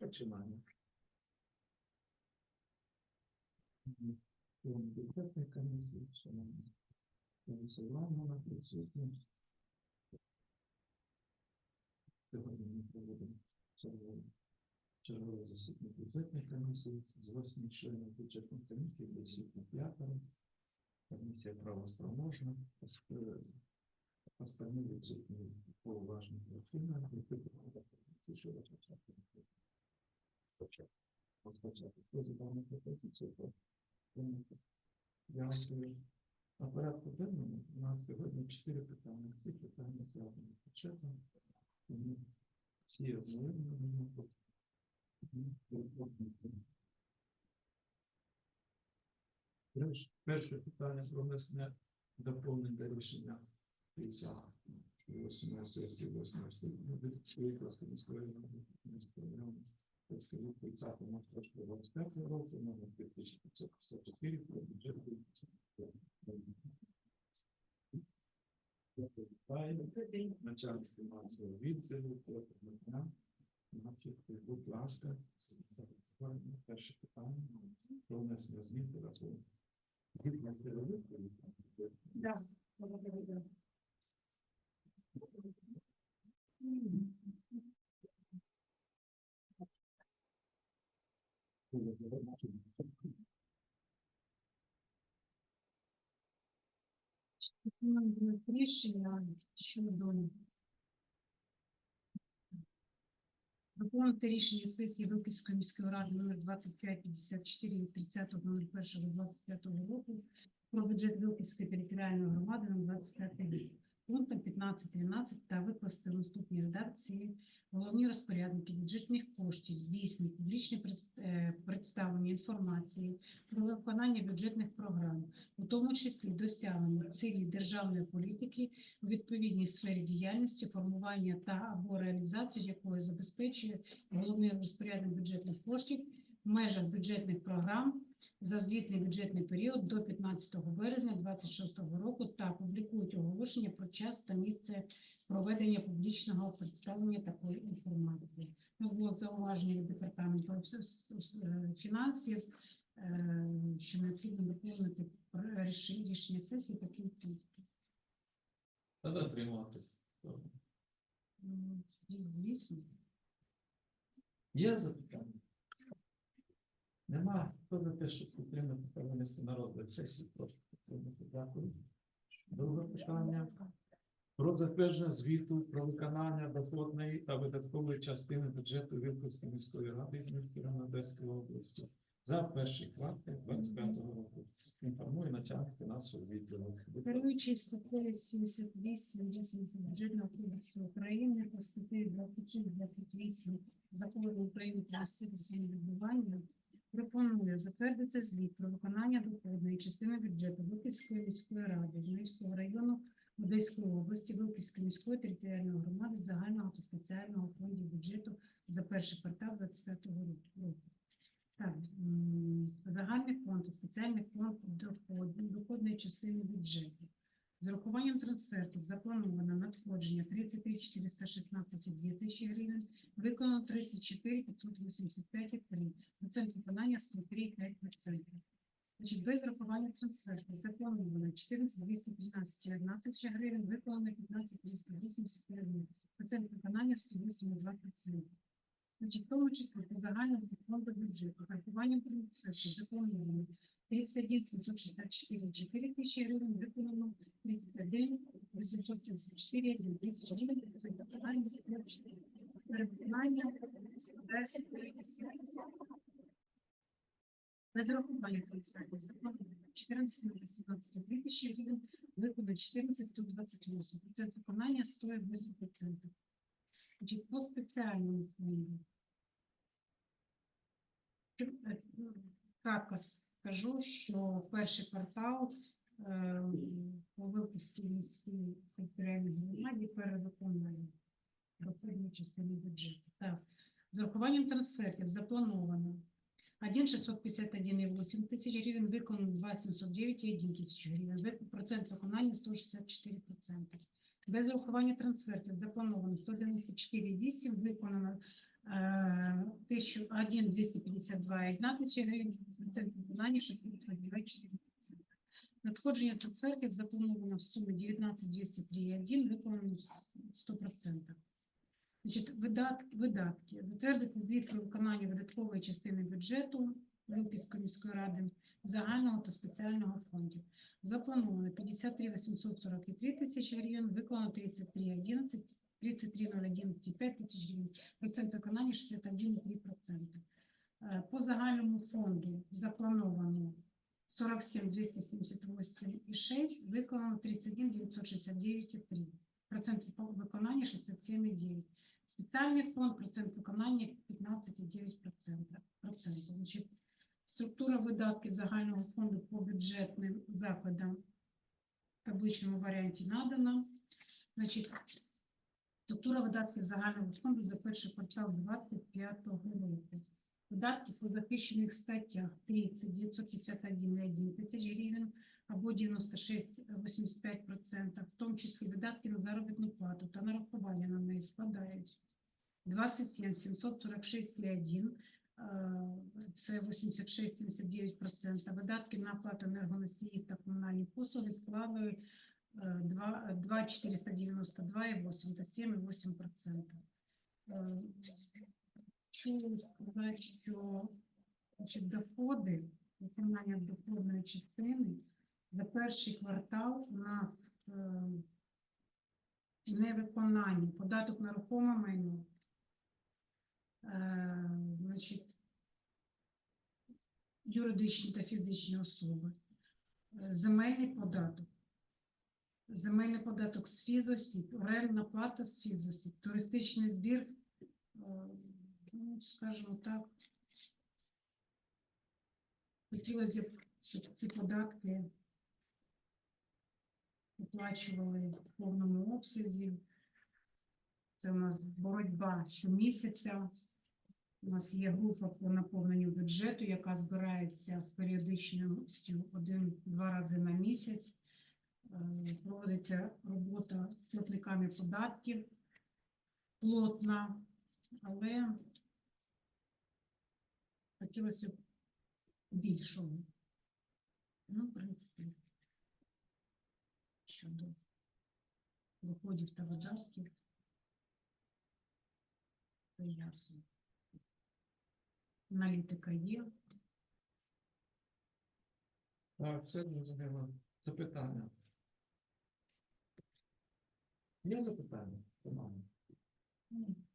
Починаємо. Бюджетної комісії, шановні. Голосування на присутні. Сьогодні ми проводимо чергове, чергове засідання бюджетної комісії з восьми членів бюджетної комісії, присутні п'ятеро. Комісія правоспроможна, Ос- останні відсутні по уважних причинам, які пропозиції щодо початку. Дякую. На у нас сьогодні чотири питання. Всі питання зв'язані з бюджетом. Всі обговорені. Перше питання про внесення доповнень до рішення 58 сесії 8 скликання Міської ради. 30 на 25 року, номер 2554, про бюджет 2025. Начальник фінансового відділу. Значить, будь ласка, запитання, перше питання про внесення змін до закону. Да. благодарю. Пропоную Рішення щодо Виконувати рішення сесії Вилківської міської ради номер 2554 від 30.01.25 року про бюджет Вилківської територіальної громади на 25 рік. Пунктом 15.13 та викласти в наступній редакції головні розпорядники бюджетних коштів здійснюють публічне пред- е, представлення інформації про виконання бюджетних програм, у тому числі досягнення цілей державної політики у відповідній сфері діяльності, формування та або реалізацію якої забезпечує головний розпорядник бюджетних коштів в межах бюджетних програм за звітний бюджетний період до 15 березня 2026 року та публікують оголошення про час та місце проведення публічного представлення такої інформації. У нас було зауваження від департаменту е, фінансів, е, що необхідно доповнити рішення сесії таким пунктом. Та дотримуватись. Ну, Звісно. Є запитання? Нема. Хто за те, щоб підтримати та винести сесії? Прошу підтримати. Дякую. Друге питання. Про затвердження звіту про виконання доходної та видаткової частини бюджету Вілківської міської ради Ізмірської району Одеської області за перший квартал 25 року. Інформує начальник фінансового відділу. Будь ласка. Керуючи статтею 78 80 бюджетного кодексу України та статтею 26-28 закону України про місцеве самоврядування, пропоную затвердити звіт про виконання доходної частини бюджету Вилківської міської ради Зміївського району Одеської області, Вилківської міської територіальної громади загального та спеціального фондів бюджету за перший квартал 25 року. Так, загальний фонд спеціальний фонд доходної частини бюджету. З урахуванням трансфертів заплановано надходження 33 416,2 тисячі гривень, виконано 34 585,3, процент виконання 103,5%. Значить, без рахування трансфертів заплановано 14 213,1 тисяча гривень, виконано 15 380 процент виконання 108,2%. Значить, в тому числі по загальному фонду бюджету, харчуванням трансфертів заплановано 31 764,4 тисячі гривень, виконано 31 874 1 тисячі гривень, це 104. Перевиконання складає 137%. Без рахування трансфертів заплановано 14 217,2 тисячі гривень, виконано 14 128, процент виконання 108%. Значить, по спеціальному фонду. Е, ну, скажу, що перший квартал е, по Вилківській міській територіальній громаді перевиконує доходну частину бюджету. Так, з урахуванням трансфертів заплановано 1 651,8 тисяч гривень, виконано 2 709,1 тисяч гривень, процент виконання 164%. Без урахування трансфертів заплановано 194,8, виконано Е, Тисячу, один 252,1 тисяча гривень, процент виконання 6,24%. Надходження трансфертів заплановано в сумі 19,203,1, виконано 100%. Значить, видатки, видатки. Затвердити звіт про виконання видаткової частини бюджету Вилківської міської ради загального та спеціального фондів. Заплановано 53 843 тисячі гривень, виконано 33 11, 33 011,5 тисяч гривень, процент виконання 61,3%. Е, По загальному фонду заплановано 47 278,6, виконано 31 969,3. Процент виконання 67,9. Спеціальний фонд, процент виконання 15,9%. Структура видатків загального фонду по бюджетним заходам в табличному варіанті надана. Значить, структура видатків загального фонду за перший квартал 25 року. Видатки по захищених статтях 30 961,1 тисяч гривень або 96,85%, в тому числі видатки на заробітну плату та нарахування на неї складають 27 746,1, е, це 86,79%. Видатки на оплату енергоносіїв та комунальні послуги склали е, 2 2,492,8 та 7,8%. Е, Хочу сказати, що значить, доходи, виконання доходної частини за перший квартал у нас е, невиконання, податок на рухоме майно, е, значить, юридичні та фізичні особи, е, земельний податок, земельний податок з фізосіб, орендна плата з фізосіб, туристичний збір, е, ну, скажімо так, хотілося б, щоб ці податки оплачували в повному обсязі. Це у нас боротьба щомісяця. У нас є група по наповненню бюджету, яка збирається з періодичністю один-два рази на місяць. Е, Проводиться робота з платниками податків плотна, але хотілося б більшого. Ну, в принципі, щодо доходів та видатків, це ясно. Аналітика є. Так, все зрозуміло. Запитання. Є запитання? Немає.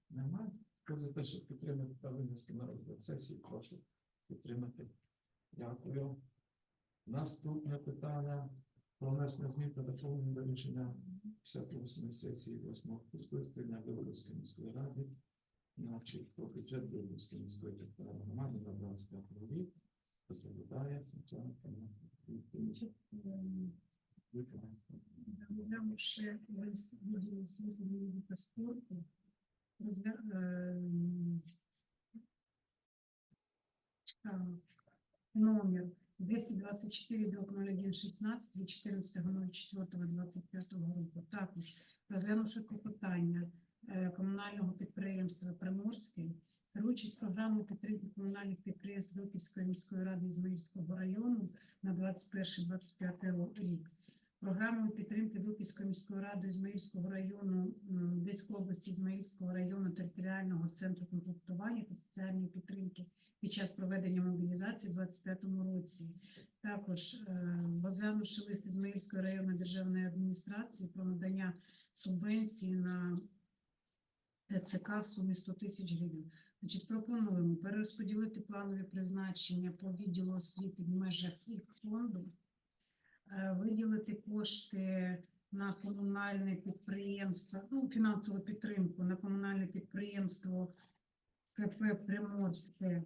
Немає. Хто за те, щоб підтримати та винести на розгляд сесії, прошу підтримати. Дякую. Наступне питання про внесення змін та доповнення до рішення 58 сесії 8 скликання Виборської міської ради значить, про бюджет Виборської міської територіальної громади на 25 рік. Розглядає Фінансова. Ем, ще лист відділу освіти молоді спорту. Номер 224 0116 від 14.04.25 року. Також розглянувши клопотання комунального підприємства Приморське, керуючись програмою підтримки комунальних підприємств Вилківської міської ради Ізмаїльського району на 21-25 рік. Програмою підтримки Вилківської міської ради Ізмаїльського району Одеської області Ізмаїльського району територіального центру комплектування та соціальної підтримки під час проведення мобілізації у 2025 році. Також е, розглянувши лист Ізмаїльської районної державної адміністрації про надання субвенції на ТЦК в сумі 100 тисяч гривень. Значить, пропонуємо перерозподілити планові призначення по відділу освіти в межах їх фонду, е, виділити кошти на комунальне підприємство, ну, фінансову підтримку на комунальне підприємство КП Приморське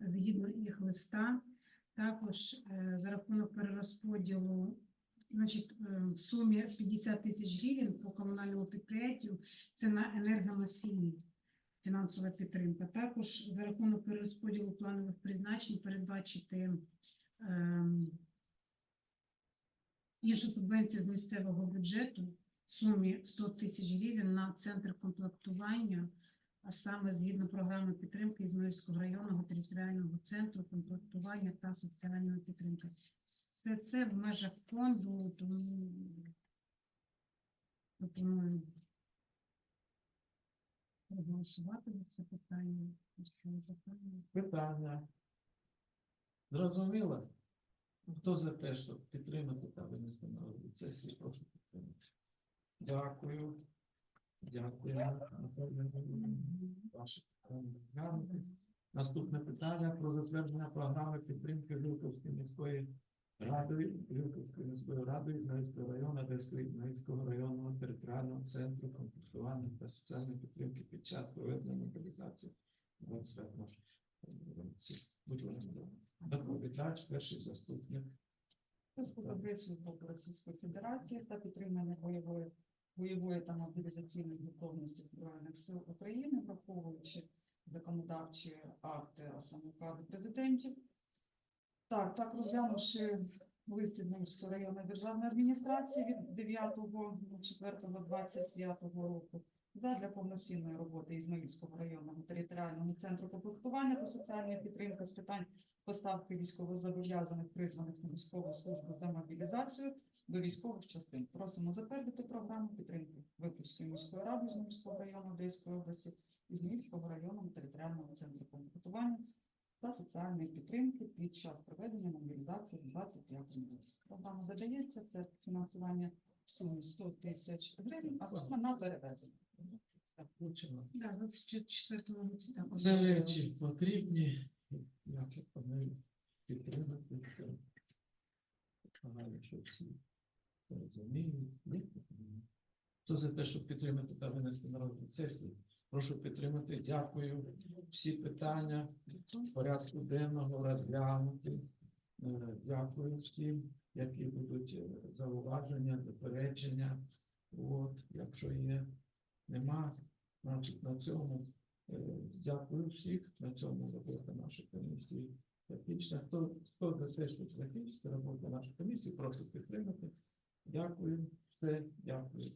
згідно їх листа. Також е, за рахунок перерозподілу значить, е, в сумі 50 тисяч гривень по комунальному підприємству це на енергоносії фінансова підтримка. Також за рахунок перерозподілу планових призначень передбачити ем, іншу субвенцію з місцевого бюджету в сумі 100 тисяч гривень на центр комплектування а саме згідно програми підтримки Ізмаїльського районного територіального центру комплектування та соціальної підтримки. Все це в межах фонду, тому пропоную проголосувати за це питання. Питання. Зрозуміло? Хто за те, щоб підтримати та винести на розгляд сесії, прошу підтримати. Дякую. Дякую. Наступне питання про затвердження програми підтримки Вілковської міської ради, Вілковської міської ради Ізмаїльського району, Одеського Ізмаїльського районного територіального центру комплектування та соціальної підтримки під час проведення мобілізації 25 році. Будь ласка, доповідач, перший заступник. зв'язку з агресією Російської Федерації та підтримання бойової, бойової та мобілізаційної готовності Збройних сил України, враховуючи законодавчі акти, а саме укази президентів. Так, так розглянувши лист Ізмаїльської районної державної адміністрації від 9.04.25 року задля повноцінної роботи Ізмаїльського районного територіального центру комплектування та соціальної підтримки з питань поставки військовозобов'язаних призваних на військову службу за мобілізацію до військових частин. Просимо затвердити програму підтримки Випускської міської ради Ізмаїльського району Одеської області, Ізмаїльського районного територіального центру комплектування та соціальної підтримки під час проведення мобілізації в 25 році. Програма додається, це фінансування в сумі 100 тисяч гривень, а саме на перевезення. Да, 24 році також. Це речі потрібні, як я підтримати. що всі розуміють. Хто за те, щоб підтримати та винести на розгляд сесії? Прошу підтримати. Дякую. Всі питання порядку денного розглянути. Е, Дякую всім, які будуть е, зауваження, заперечення. От, якщо є, нема, значить на цьому е, дякую всіх. На цьому робота нашої комісії закінчена. Хто, хто за те, щоб закінчити роботу нашої комісії, прошу підтримати. Дякую. Все, дякую.